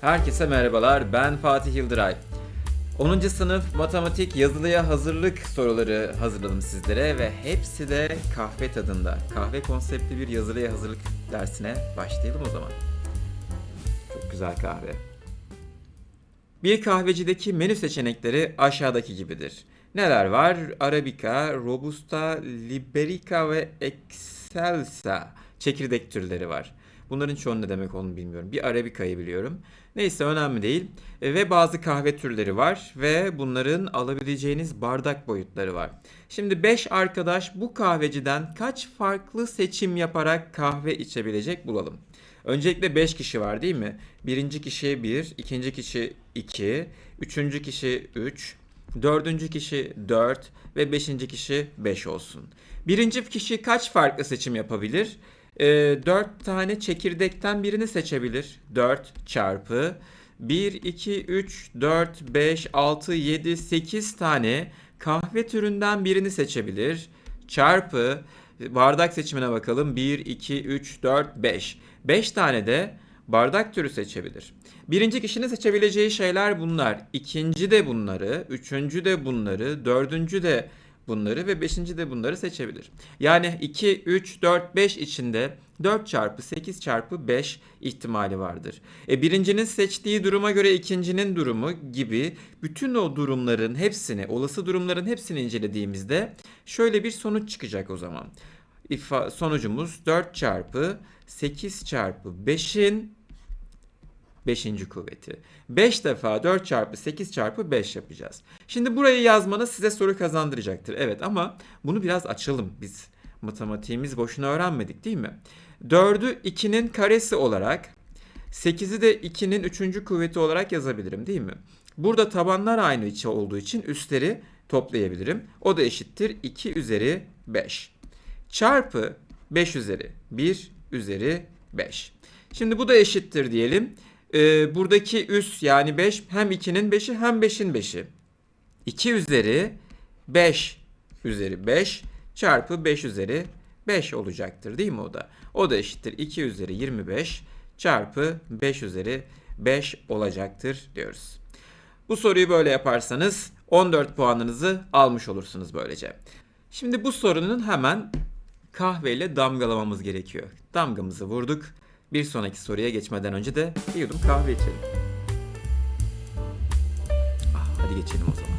Herkese merhabalar. Ben Fatih Yıldıray. 10. sınıf matematik yazılıya hazırlık soruları hazırladım sizlere ve hepsi de kahve tadında. Kahve konseptli bir yazılıya hazırlık dersine başlayalım o zaman. Çok güzel kahve. Bir kahvecideki menü seçenekleri aşağıdaki gibidir. Neler var? Arabica, Robusta, Liberica ve Excelsa çekirdek türleri var. Bunların çoğu ne demek olduğunu bilmiyorum. Bir Arabica'yı biliyorum. Neyse önemli değil. E, Ve bazı kahve türleri var ve bunların alabileceğiniz bardak boyutları var. Şimdi 5 arkadaş bu kahveciden kaç farklı seçim yaparak kahve içebilecek bulalım. Öncelikle 5 kişi var değil mi? Birinci kişi 1, ikinci kişi 2, üçüncü kişi 3, dördüncü kişi 4 ve beşinci kişi 5 olsun. Birinci kişi kaç farklı seçim yapabilir? Ee, 4 tane çekirdekten birini seçebilir. 4 çarpı 1, 2, 3, 4, 5, 6, 7, 8 tane kahve türünden birini seçebilir. Çarpı bardak seçimine bakalım. 1, 2, 3, 4, 5. 5 tane de bardak türü seçebilir. Birinci kişinin seçebileceği şeyler bunlar. İkinci de bunları, üçüncü de bunları, dördüncü de bunları ve beşinci de bunları seçebilir. Yani 2, 3, 4, 5 içinde 4 çarpı 8 çarpı 5 ihtimali vardır. E birincinin seçtiği duruma göre ikincinin durumu gibi bütün o durumların hepsini, olası durumların hepsini incelediğimizde şöyle bir sonuç çıkacak o zaman. İfa, sonucumuz 4 çarpı 8 çarpı 5'in 5. kuvveti. 5 defa 4 çarpı 8 çarpı 5 yapacağız. Şimdi burayı yazmanız size soru kazandıracaktır. Evet ama bunu biraz açalım biz. Matematiğimiz boşuna öğrenmedik değil mi? 4'ü 2'nin karesi olarak 8'i de 2'nin 3. kuvveti olarak yazabilirim değil mi? Burada tabanlar aynı içi olduğu için üstleri toplayabilirim. O da eşittir 2 üzeri 5. Çarpı 5 üzeri 1 üzeri 5. Şimdi bu da eşittir diyelim. Ee, buradaki üs yani 5 hem 2'nin 5'i hem 5'in 5'i. 2 üzeri 5 üzeri 5 çarpı 5 üzeri 5 olacaktır değil mi o da? O da eşittir 2 üzeri 25 çarpı 5 üzeri 5 olacaktır diyoruz. Bu soruyu böyle yaparsanız 14 puanınızı almış olursunuz böylece. Şimdi bu sorunun hemen kahveyle damgalamamız gerekiyor. Damgamızı vurduk. Bir sonraki soruya geçmeden önce de bir yudum kahve içelim. Ah, hadi geçelim o zaman.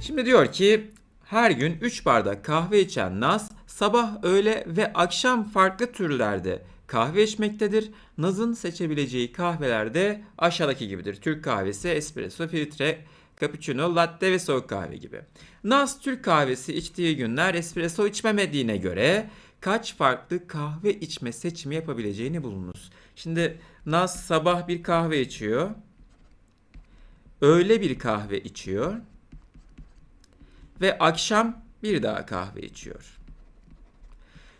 Şimdi diyor ki her gün 3 bardak kahve içen Naz sabah, öğle ve akşam farklı türlerde kahve içmektedir. Naz'ın seçebileceği kahveler de aşağıdaki gibidir. Türk kahvesi, espresso, filtre, cappuccino, latte ve soğuk kahve gibi. Naz Türk kahvesi içtiği günler espresso içmemediğine göre kaç farklı kahve içme seçimi yapabileceğini bulunuz. Şimdi Naz sabah bir kahve içiyor. Öğle bir kahve içiyor ve akşam bir daha kahve içiyor.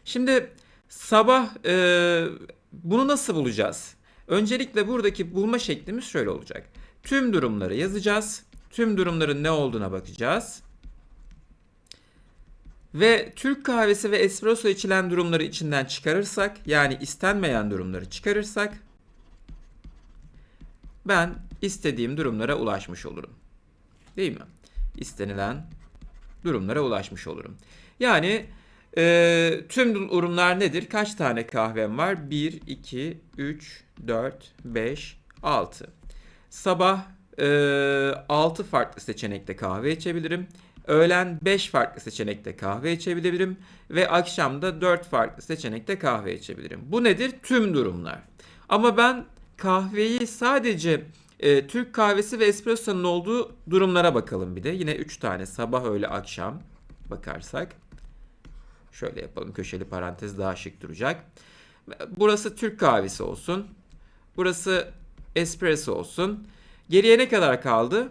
Şimdi sabah e, bunu nasıl bulacağız? Öncelikle buradaki bulma şeklimiz şöyle olacak. Tüm durumları yazacağız. Tüm durumların ne olduğuna bakacağız. Ve Türk kahvesi ve espresso içilen durumları içinden çıkarırsak, yani istenmeyen durumları çıkarırsak ben istediğim durumlara ulaşmış olurum. Değil mi? İstenilen durumlara ulaşmış olurum. Yani e, tüm durumlar nedir? Kaç tane kahvem var? 1, 2, 3, 4, 5, 6. Sabah e, 6 farklı seçenekte kahve içebilirim. Öğlen 5 farklı seçenekte kahve içebilirim. Ve akşam da 4 farklı seçenekte kahve içebilirim. Bu nedir? Tüm durumlar. Ama ben kahveyi sadece e, Türk kahvesi ve espresso'nun olduğu durumlara bakalım bir de. Yine 3 tane sabah, öğle, akşam bakarsak. Şöyle yapalım köşeli parantez daha şık duracak. Burası Türk kahvesi olsun. Burası espresso olsun. Geriye ne kadar kaldı?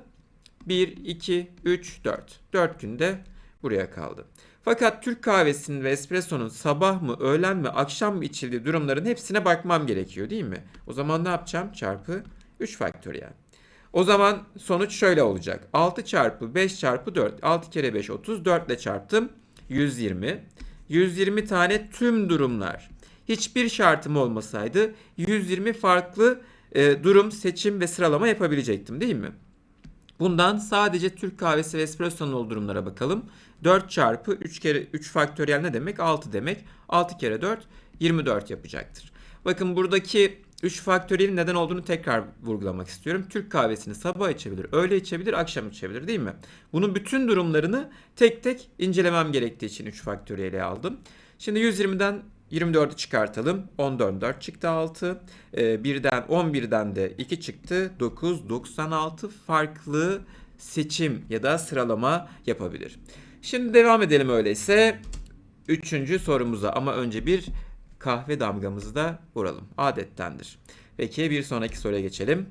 1, 2, 3, 4. 4 günde buraya kaldı. Fakat Türk kahvesinin ve espressonun sabah mı, öğlen mi, akşam mı içildiği durumların hepsine bakmam gerekiyor değil mi? O zaman ne yapacağım? Çarpı 3 faktöriyel. O zaman sonuç şöyle olacak. 6 çarpı 5 çarpı 4. 6 kere 5 30. 4 ile çarptım. 120. 120 tane tüm durumlar. Hiçbir şartım olmasaydı 120 farklı e, durum, seçim ve sıralama yapabilecektim değil mi? Bundan sadece Türk kahvesi ve espresso'nun olduğu durumlara bakalım. 4 çarpı 3 kere 3 faktöriyel ne demek? 6 demek. 6 kere 4 24 yapacaktır. Bakın buradaki 3 faktöriyelin neden olduğunu tekrar vurgulamak istiyorum. Türk kahvesini sabah içebilir, öğle içebilir, akşam içebilir değil mi? Bunun bütün durumlarını tek tek incelemem gerektiği için 3 faktöriyeli aldım. Şimdi 120'den 24'ü çıkartalım. 14 4 çıktı 6. Ee, birden 11'den de 2 çıktı. 9 96 farklı seçim ya da sıralama yapabilir. Şimdi devam edelim öyleyse. Üçüncü sorumuza ama önce bir kahve damgamızı da vuralım. Adettendir. Peki bir sonraki soruya geçelim.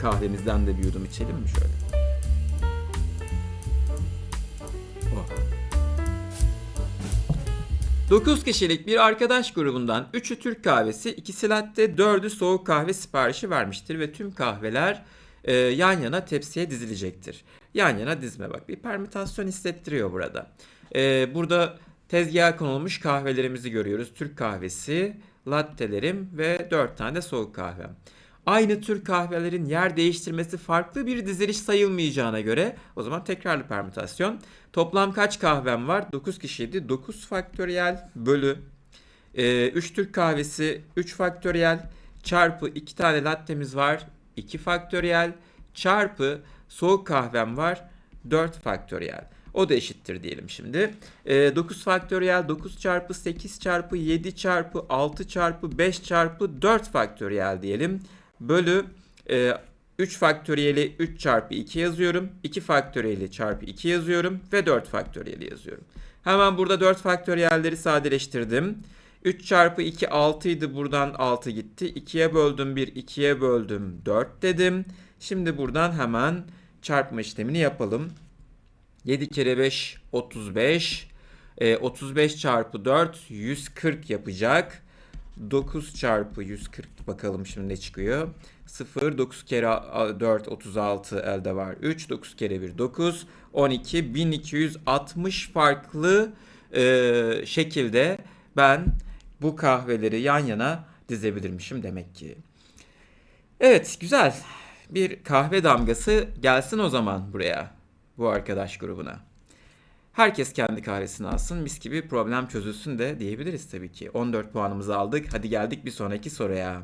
Kahvemizden de bir yudum içelim mi şöyle? 9 kişilik bir arkadaş grubundan 3'ü Türk kahvesi, 2'si latte, 4'ü soğuk kahve siparişi vermiştir ve tüm kahveler e, yan yana tepsiye dizilecektir. Yan yana dizme bak bir permütasyon hissettiriyor burada. E, burada tezgaha konulmuş kahvelerimizi görüyoruz. Türk kahvesi, lattelerim ve 4 tane de soğuk kahvem. Aynı tür kahvelerin yer değiştirmesi farklı bir diziliş sayılmayacağına göre o zaman tekrarlı permütasyon. Toplam kaç kahvem var? 9 kişiydi. 9 faktöriyel bölü e, 3 Türk kahvesi 3 faktöriyel çarpı 2 tane lattemiz var 2 faktöriyel çarpı soğuk kahvem var 4 faktöriyel. O da eşittir diyelim şimdi. E, 9 faktöriyel 9 çarpı 8 çarpı 7 çarpı 6 çarpı 5 çarpı 4 faktöriyel diyelim. Bölü e, 3 faktöriyeli 3 çarpı 2 yazıyorum. 2 faktöriyeli çarpı 2 yazıyorum. Ve 4 faktöriyeli yazıyorum. Hemen burada 4 faktöriyelleri sadeleştirdim. 3 çarpı 2 6 idi. Buradan 6 gitti. 2'ye böldüm 1, 2'ye böldüm 4 dedim. Şimdi buradan hemen çarpma işlemini yapalım. 7 kere 5 35. E, 35 çarpı 4 140 yapacak. 9 çarpı 140 bakalım şimdi ne çıkıyor. 0 9 kere 4 36 elde var. 3 9 kere 1 9 12 1260 farklı e, şekilde ben bu kahveleri yan yana dizebilirmişim demek ki. Evet güzel. Bir kahve damgası gelsin o zaman buraya bu arkadaş grubuna. Herkes kendi kahvesini alsın, mis gibi problem çözülsün de diyebiliriz tabii ki. 14 puanımızı aldık. Hadi geldik bir sonraki soruya.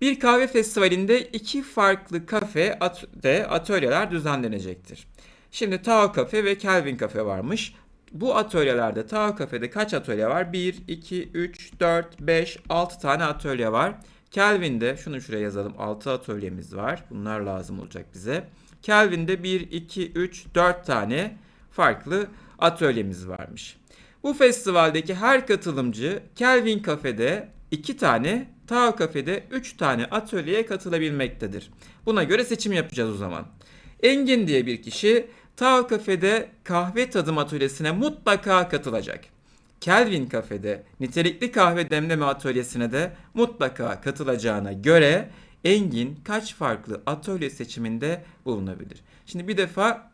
Bir kahve festivalinde iki farklı kafe de atölyeler düzenlenecektir. Şimdi Tao Kafe ve Kelvin Kafe varmış. Bu atölyelerde Tao Kafe'de kaç atölye var? 1, 2, 3, 4, 5, 6 tane atölye var. Kelvin'de şunu şuraya yazalım 6 atölyemiz var. Bunlar lazım olacak bize. Kelvin'de 1, 2, 3, 4 tane farklı atölyemiz varmış. Bu festivaldeki her katılımcı Kelvin Kafe'de 2 tane, Tao Kafe'de 3 tane atölyeye katılabilmektedir. Buna göre seçim yapacağız o zaman. Engin diye bir kişi Tao Kafe'de kahve tadım atölyesine mutlaka katılacak. Kelvin Kafe'de nitelikli kahve demleme atölyesine de mutlaka katılacağına göre Engin kaç farklı atölye seçiminde bulunabilir? Şimdi bir defa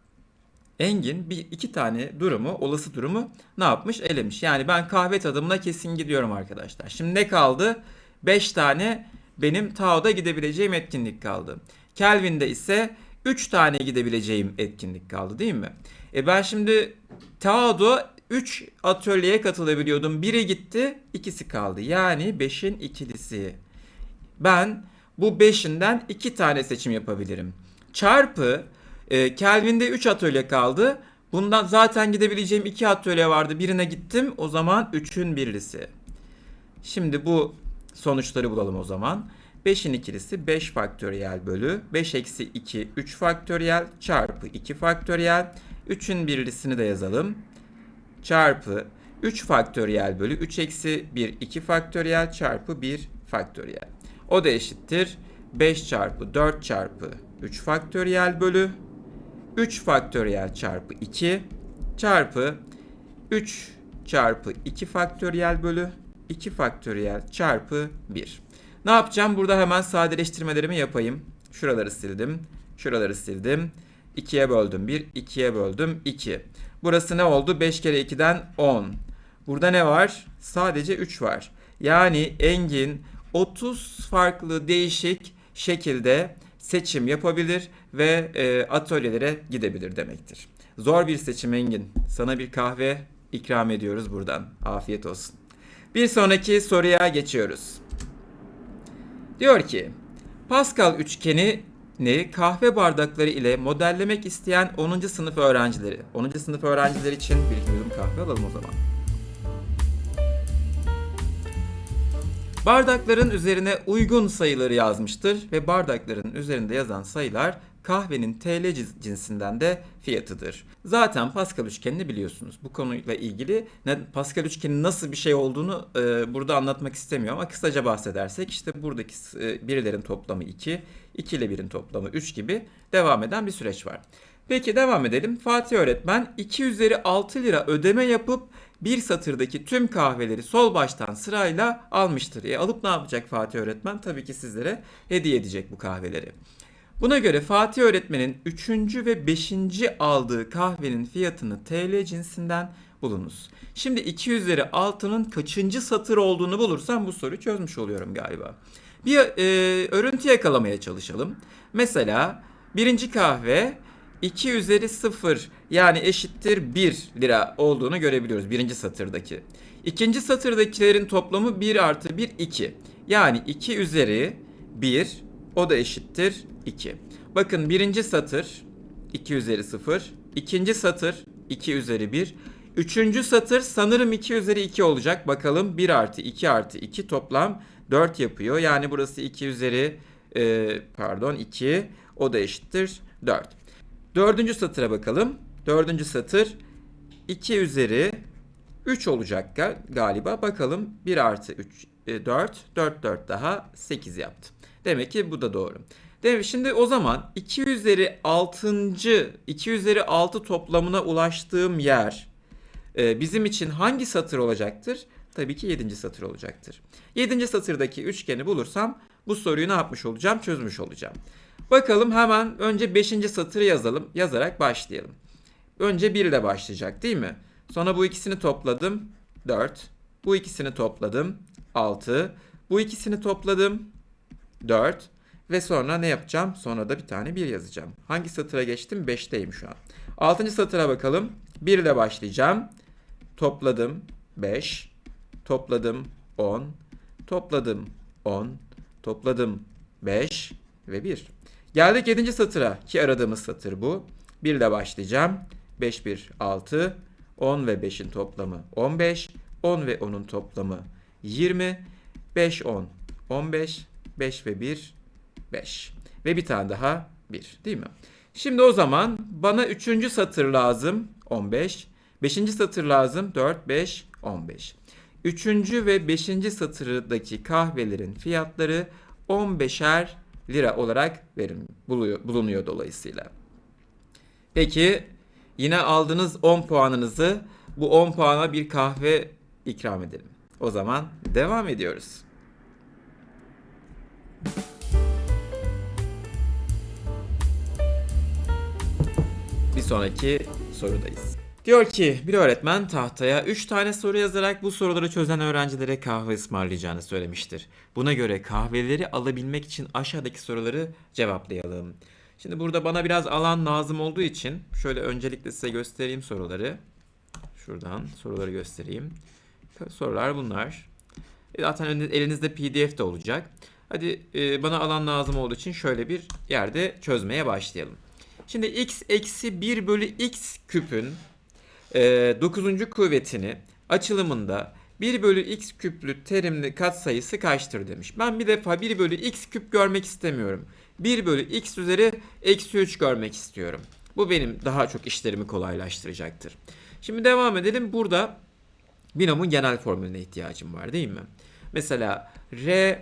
Engin bir iki tane durumu, olası durumu ne yapmış? Elemiş. Yani ben kahve tadımına kesin gidiyorum arkadaşlar. Şimdi ne kaldı? 5 tane benim Tao'da gidebileceğim etkinlik kaldı. Kelvin'de ise 3 tane gidebileceğim etkinlik kaldı değil mi? E ben şimdi Tao'da 3 atölyeye katılabiliyordum. Biri gitti, ikisi kaldı. Yani 5'in ikilisi. Ben bu 5'inden 2 tane seçim yapabilirim. Çarpı e, Kelvin'de 3 atölye kaldı. Bundan zaten gidebileceğim 2 atölye vardı. Birine gittim. O zaman 3'ün birlisi. Şimdi bu sonuçları bulalım o zaman. 5'in ikilisi 5 faktöriyel bölü 5 eksi 2 3 faktöriyel çarpı 2 faktöriyel. 3'ün birlisini de yazalım. Çarpı 3 faktöriyel bölü 3 eksi 1 2 faktöriyel çarpı 1 faktöriyel. O da eşittir 5 çarpı 4 çarpı 3 faktöriyel bölü 3 faktöriyel çarpı 2 çarpı 3 çarpı 2 faktöriyel bölü 2 faktöriyel çarpı 1. Ne yapacağım? Burada hemen sadeleştirmelerimi yapayım. Şuraları sildim. Şuraları sildim. 2'ye böldüm 1, 2'ye böldüm 2. Burası ne oldu? 5 kere 2'den 10. Burada ne var? Sadece 3 var. Yani Engin 30 farklı değişik şekilde seçim yapabilir ve e, atölyelere gidebilir demektir. Zor bir seçim Engin. Sana bir kahve ikram ediyoruz buradan. Afiyet olsun. Bir sonraki soruya geçiyoruz. Diyor ki Pascal üçgeni ne kahve bardakları ile modellemek isteyen 10. sınıf öğrencileri. 10. sınıf öğrencileri için bir iki yudum kahve alalım o zaman. Bardakların üzerine uygun sayıları yazmıştır ve bardakların üzerinde yazan sayılar kahvenin TL cins- cinsinden de fiyatıdır. Zaten Pascal üçgenini biliyorsunuz. Bu konuyla ilgili Pascal üçgenin nasıl bir şey olduğunu e, burada anlatmak istemiyorum ama kısaca bahsedersek işte buradaki e, birilerin toplamı 2, 2 ile 1'in toplamı 3 gibi devam eden bir süreç var. Peki devam edelim. Fatih öğretmen 2 üzeri 6 lira ödeme yapıp bir satırdaki tüm kahveleri sol baştan sırayla almıştır. E alıp ne yapacak Fatih öğretmen? Tabii ki sizlere hediye edecek bu kahveleri. Buna göre Fatih öğretmenin 3. ve 5. aldığı kahvenin fiyatını TL cinsinden bulunuz. Şimdi 2 üzeri 6'nın kaçıncı satır olduğunu bulursam bu soruyu çözmüş oluyorum galiba. Bir e, örüntü yakalamaya çalışalım. Mesela birinci kahve 2 üzeri 0 yani eşittir 1 lira olduğunu görebiliyoruz birinci satırdaki. İkinci satırdakilerin toplamı 1 artı 1 2. Yani 2 üzeri 1 o da eşittir 2. Bakın birinci satır 2 üzeri 0. ikinci satır 2 üzeri 1. Üçüncü satır sanırım 2 üzeri 2 olacak. Bakalım 1 artı 2 artı 2 toplam 4 yapıyor. Yani burası 2 üzeri e, pardon 2 o da eşittir 4. Dördüncü satıra bakalım. Dördüncü satır 2 üzeri 3 olacak ga- galiba. Bakalım 1 artı 3 e, 4. 4 4 daha 8 yaptı. Demek ki bu da doğru. Demek şimdi o zaman 2 üzeri 6. 2 üzeri 6 toplamına ulaştığım yer e, bizim için hangi satır olacaktır? Tabii ki 7. satır olacaktır. 7. satırdaki üçgeni bulursam bu soruyu ne yapmış olacağım? Çözmüş olacağım. Bakalım hemen önce 5. satırı yazalım. Yazarak başlayalım. Önce 1 ile başlayacak değil mi? Sonra bu ikisini topladım 4. Bu ikisini topladım 6. Bu ikisini topladım 4. Ve sonra ne yapacağım? Sonra da bir tane 1 yazacağım. Hangi satıra geçtim? 5'teyim şu an. 6. satıra bakalım. 1 ile başlayacağım. Topladım 5. Topladım 10. Topladım 10. Topladım 5 ve 1. Geldik 7. satıra ki aradığımız satır bu. 1 ile başlayacağım. 5 1 6. 10 ve 5'in toplamı 15. 10 ve 10'un toplamı 20. 5 10 15. 5 ve 1 5. Ve bir tane daha 1 değil mi? Şimdi o zaman bana 3. satır lazım 15. 5. satır lazım 4 5 15. 3. ve 5. satırdaki kahvelerin fiyatları 15'er lira olarak verim buluyor, bulunuyor dolayısıyla. Peki yine aldığınız 10 puanınızı bu 10 puana bir kahve ikram edelim. O zaman devam ediyoruz. Bir sonraki sorudayız. Diyor ki bir öğretmen tahtaya 3 tane soru yazarak bu soruları çözen öğrencilere kahve ısmarlayacağını söylemiştir. Buna göre kahveleri alabilmek için aşağıdaki soruları cevaplayalım. Şimdi burada bana biraz alan lazım olduğu için şöyle öncelikle size göstereyim soruları. Şuradan soruları göstereyim. Sorular bunlar. E, Zaten elinizde PDF de olacak. Hadi e, bana alan lazım olduğu için şöyle bir yerde çözmeye başlayalım. Şimdi x eksi 1 bölü x küpün 9. kuvvetini açılımında 1 bölü x küplü terimli katsayısı kaçtır demiş. Ben bir defa 1 bölü x küp görmek istemiyorum. 1 bölü x üzeri eksi 3 görmek istiyorum. Bu benim daha çok işlerimi kolaylaştıracaktır. Şimdi devam edelim. Burada binomun genel formülüne ihtiyacım var değil mi? Mesela r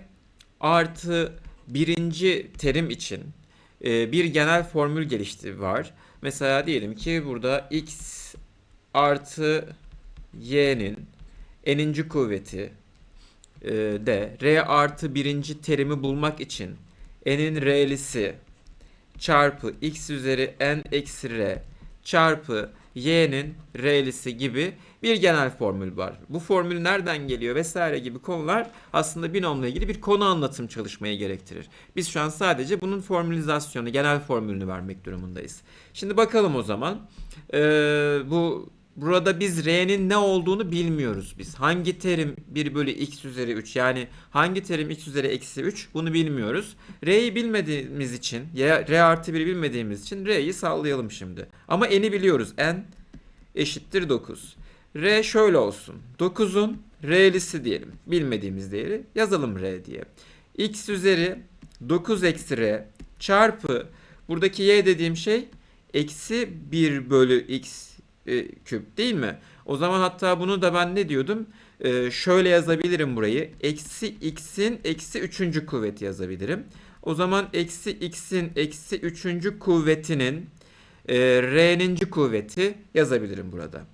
artı birinci terim için e, bir genel formül gelişti var. Mesela diyelim ki burada x artı y'nin n'inci kuvveti e, de r artı birinci terimi bulmak için n'in r'lisi çarpı x üzeri n eksi r çarpı y'nin r'lisi gibi bir genel formül var. Bu formül nereden geliyor vesaire gibi konular aslında binomla ilgili bir konu anlatım çalışmayı gerektirir. Biz şu an sadece bunun formülizasyonu, genel formülünü vermek durumundayız. Şimdi bakalım o zaman. Ee, bu Burada biz r'nin ne olduğunu bilmiyoruz biz. Hangi terim 1 bölü x üzeri 3 yani hangi terim x üzeri eksi 3 bunu bilmiyoruz. R'yi bilmediğimiz için ya r artı 1'i bilmediğimiz için r'yi sallayalım şimdi. Ama n'i biliyoruz. n eşittir 9. r şöyle olsun. 9'un r'lisi diyelim. Bilmediğimiz değeri yazalım r diye. x üzeri 9 eksi r çarpı buradaki y dediğim şey eksi 1 bölü x e, küp değil mi? O zaman hatta bunu da ben ne diyordum? E, şöyle yazabilirim burayı. Eksi x'in eksi üçüncü kuvveti yazabilirim. O zaman eksi x'in eksi üçüncü kuvvetinin e, r'ninci kuvveti yazabilirim burada.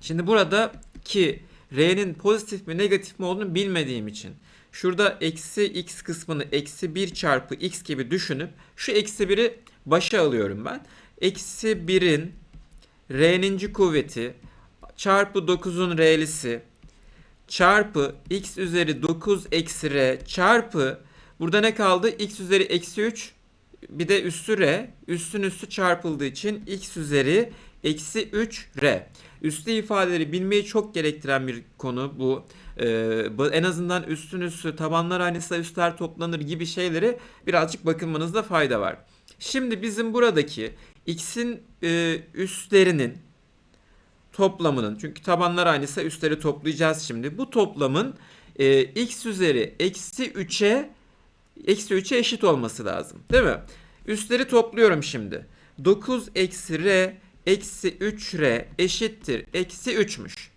Şimdi burada ki r'nin pozitif mi negatif mi olduğunu bilmediğim için şurada eksi x kısmını eksi 1 çarpı x gibi düşünüp şu eksi 1'i başa alıyorum ben. Eksi 1'in r'ninci kuvveti çarpı 9'un r'lisi çarpı x üzeri 9 eksi r çarpı burada ne kaldı? x üzeri eksi 3 bir de üstü r üstün üstü çarpıldığı için x üzeri eksi 3 r. Üstü ifadeleri bilmeyi çok gerektiren bir konu bu. Ee, en azından üstün üstü tabanlar aynıysa üstler toplanır gibi şeyleri birazcık bakınmanızda fayda var. Şimdi bizim buradaki x'in e, üstlerinin toplamının çünkü tabanlar aynıysa üstleri toplayacağız şimdi. Bu toplamın e, x üzeri eksi 3'e eksi 3'e eşit olması lazım. Değil mi? Üstleri topluyorum şimdi. 9 eksi r eksi 3r eşittir. Eksi 3'müş.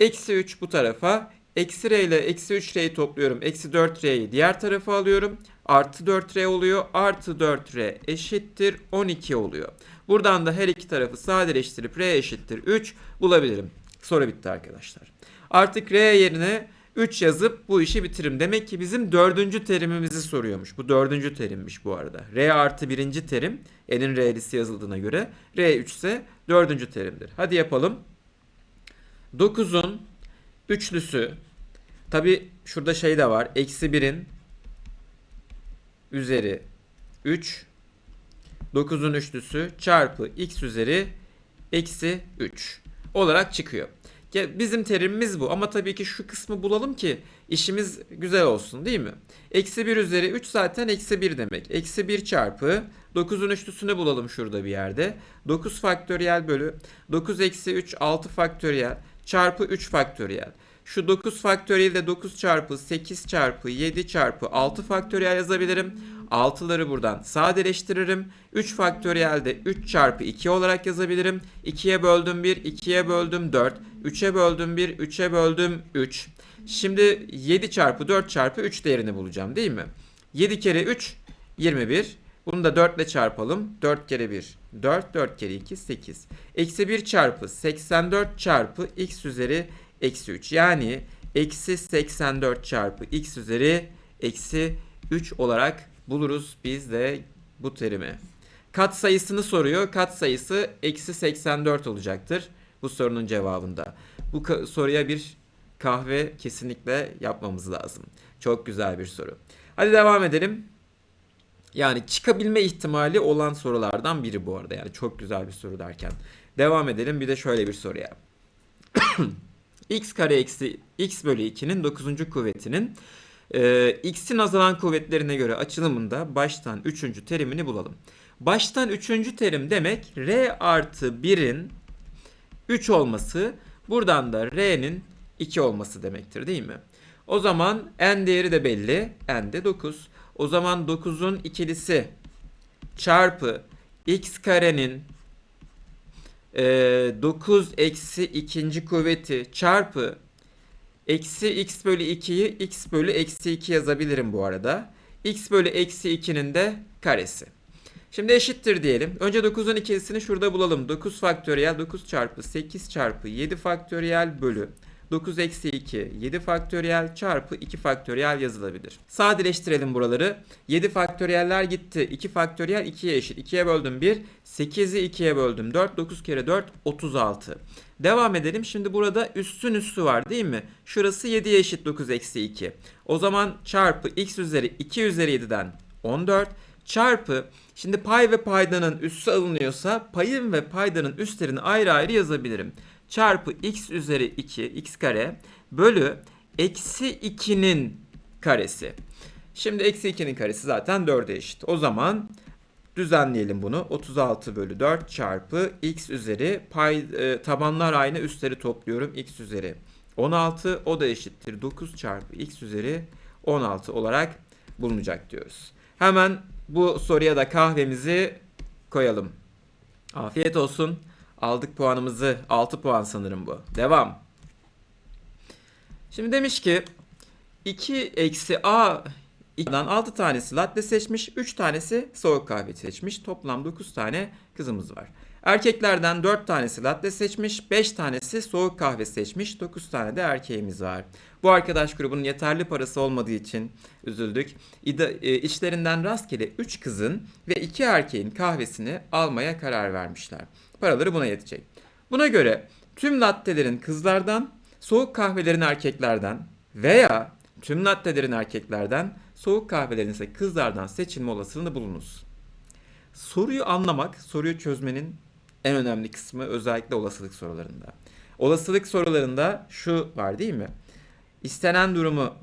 Eksi 3 bu tarafa. Eksi r ile eksi 3r'yi topluyorum. Eksi 4r'yi diğer tarafa alıyorum. Artı 4r oluyor. Artı 4r eşittir 12 oluyor. Buradan da her iki tarafı sadeleştirip r eşittir 3 bulabilirim. Soru bitti arkadaşlar. Artık r yerine 3 yazıp bu işi bitiririm. Demek ki bizim dördüncü terimimizi soruyormuş. Bu dördüncü terimmiş bu arada. R artı birinci terim. N'in R'lisi yazıldığına göre. R3 ise dördüncü terimdir. Hadi yapalım. 9'un üçlüsü. Tabi şurada şey de var. Eksi 1'in üzeri 3 9'un üçlüsü çarpı x üzeri eksi 3 olarak çıkıyor. Bizim terimimiz bu ama tabii ki şu kısmı bulalım ki işimiz güzel olsun değil mi? Eksi 1 üzeri 3 zaten eksi 1 demek. Eksi 1 çarpı 9'un üçlüsünü bulalım şurada bir yerde. 9 faktöriyel bölü 9 eksi 3 6 faktöriyel çarpı 3 faktöriyel. Şu 9 faktöriyel de 9 çarpı 8 çarpı 7 çarpı 6 faktöriyel yazabilirim. 6'ları buradan sadeleştiririm. 3 faktöriyel de 3 çarpı 2 olarak yazabilirim. 2'ye böldüm 1, 2'ye böldüm 4, 3'e böldüm 1, 3'e böldüm 3. Şimdi 7 çarpı 4 çarpı 3 değerini bulacağım değil mi? 7 kere 3 21. Bunu da 4 ile çarpalım. 4 kere 1 4, 4 kere 2 8. Eksi 1 çarpı 84 çarpı x üzeri eksi 3. Yani eksi 84 çarpı x üzeri eksi 3 olarak buluruz biz de bu terimi. Kat sayısını soruyor. Kat sayısı eksi 84 olacaktır bu sorunun cevabında. Bu soruya bir kahve kesinlikle yapmamız lazım. Çok güzel bir soru. Hadi devam edelim. Yani çıkabilme ihtimali olan sorulardan biri bu arada. Yani çok güzel bir soru derken. Devam edelim bir de şöyle bir soruya. x kare eksi x bölü 2'nin 9. kuvvetinin e, x'in azalan kuvvetlerine göre açılımında baştan 3. terimini bulalım. Baştan 3. terim demek r artı 1'in 3 olması buradan da r'nin 2 olması demektir değil mi? O zaman n değeri de belli. n de 9. O zaman 9'un ikilisi çarpı x karenin 9 eksi ikinci kuvveti çarpı eksi x bölü 2'yi x bölü eksi 2 yazabilirim bu arada. x bölü eksi 2'nin de karesi. Şimdi eşittir diyelim. Önce 9'un ikilisini şurada bulalım. 9 faktöriyel 9 çarpı 8 çarpı 7 faktöriyel bölü 9 eksi 2 7 faktöriyel çarpı 2 faktöriyel yazılabilir. Sadeleştirelim buraları. 7 faktöriyeller gitti. 2 faktöriyel 2'ye eşit. 2'ye böldüm 1. 8'i 2'ye böldüm 4. 9 kere 4 36. Devam edelim. Şimdi burada üstün üstü var değil mi? Şurası 7'ye eşit 9 eksi 2. O zaman çarpı x üzeri 2 üzeri 7'den 14 çarpı şimdi pay ve paydanın üssü alınıyorsa payın ve paydanın üstlerini ayrı ayrı yazabilirim. Çarpı x üzeri 2 x kare bölü eksi 2'nin karesi. Şimdi eksi 2'nin karesi zaten 4'e eşit. O zaman düzenleyelim bunu. 36 bölü 4 çarpı x üzeri pay e, tabanlar aynı üstleri topluyorum. x üzeri 16 o da eşittir 9 çarpı x üzeri 16 olarak bulunacak diyoruz. Hemen bu soruya da kahvemizi koyalım. Afiyet olsun. Aldık puanımızı. 6 puan sanırım bu. Devam. Şimdi demiş ki 2 eksi a 2'den 6 tanesi latte seçmiş, 3 tanesi soğuk kahve seçmiş. Toplam 9 tane kızımız var. Erkeklerden 4 tanesi latte seçmiş, 5 tanesi soğuk kahve seçmiş, 9 tane de erkeğimiz var. Bu arkadaş grubunun yeterli parası olmadığı için üzüldük. İda, e, içlerinden rastgele 3 kızın ve 2 erkeğin kahvesini almaya karar vermişler. Paraları buna yetecek. Buna göre tüm lattelerin kızlardan, soğuk kahvelerin erkeklerden veya tüm lattelerin erkeklerden, soğuk kahvelerin ise kızlardan seçilme olasılığını bulunuz. Soruyu anlamak, soruyu çözmenin en önemli kısmı özellikle olasılık sorularında. Olasılık sorularında şu var değil mi? İstenen durumu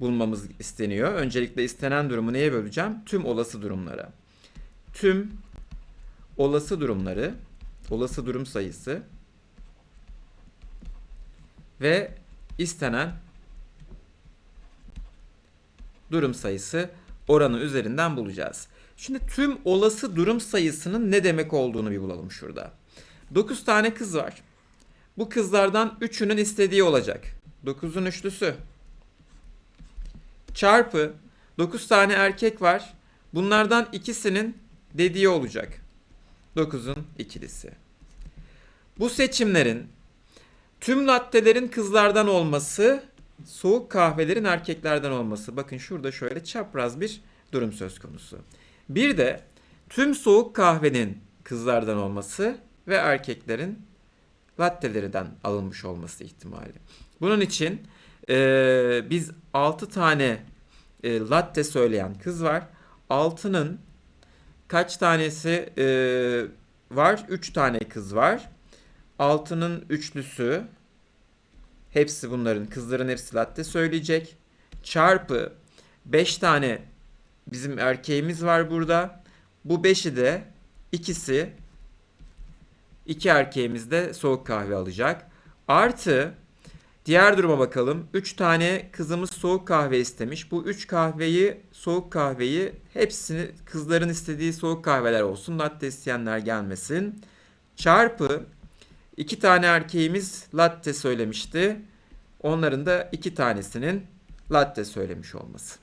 bulmamız isteniyor. Öncelikle istenen durumu neye böleceğim? Tüm olası durumlara. Tüm olası durumları, olası durum sayısı ve istenen durum sayısı oranı üzerinden bulacağız. Şimdi tüm olası durum sayısının ne demek olduğunu bir bulalım şurada. 9 tane kız var. Bu kızlardan 3'ünün istediği olacak. 9'un üçlüsü. Çarpı 9 tane erkek var. Bunlardan ikisinin dediği olacak. 9'un ikilisi. Bu seçimlerin tüm lattelerin kızlardan olması, soğuk kahvelerin erkeklerden olması. Bakın şurada şöyle çapraz bir durum söz konusu. Bir de tüm soğuk kahvenin kızlardan olması ve erkeklerin lattelerinden alınmış olması ihtimali. Bunun için eee, biz 6 tane e, latte söyleyen kız var. 6'nın kaç tanesi eee, var? 3 tane kız var. 6'nın üçlüsü hepsi bunların kızların hepsi latte söyleyecek. Çarpı 5 tane bizim erkeğimiz var burada. Bu 5'i de ikisi iki erkeğimiz de soğuk kahve alacak. Artı diğer duruma bakalım. 3 tane kızımız soğuk kahve istemiş. Bu 3 kahveyi soğuk kahveyi hepsini kızların istediği soğuk kahveler olsun. Latte isteyenler gelmesin. Çarpı iki tane erkeğimiz latte söylemişti. Onların da iki tanesinin latte söylemiş olması.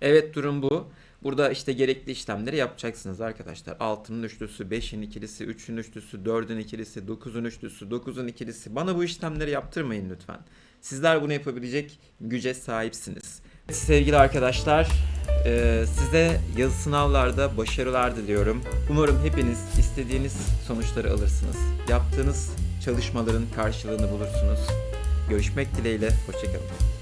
Evet durum bu. Burada işte gerekli işlemleri yapacaksınız arkadaşlar. 6'nın üçlüsü, 5'in ikilisi, 3'ün üçlüsü, 4'ün ikilisi, 9'un üçlüsü, 9'un ikilisi. Bana bu işlemleri yaptırmayın lütfen. Sizler bunu yapabilecek güce sahipsiniz. Sevgili arkadaşlar, e, size yazı sınavlarda başarılar diliyorum. Umarım hepiniz istediğiniz sonuçları alırsınız. Yaptığınız çalışmaların karşılığını bulursunuz. Görüşmek dileğiyle, hoşçakalın.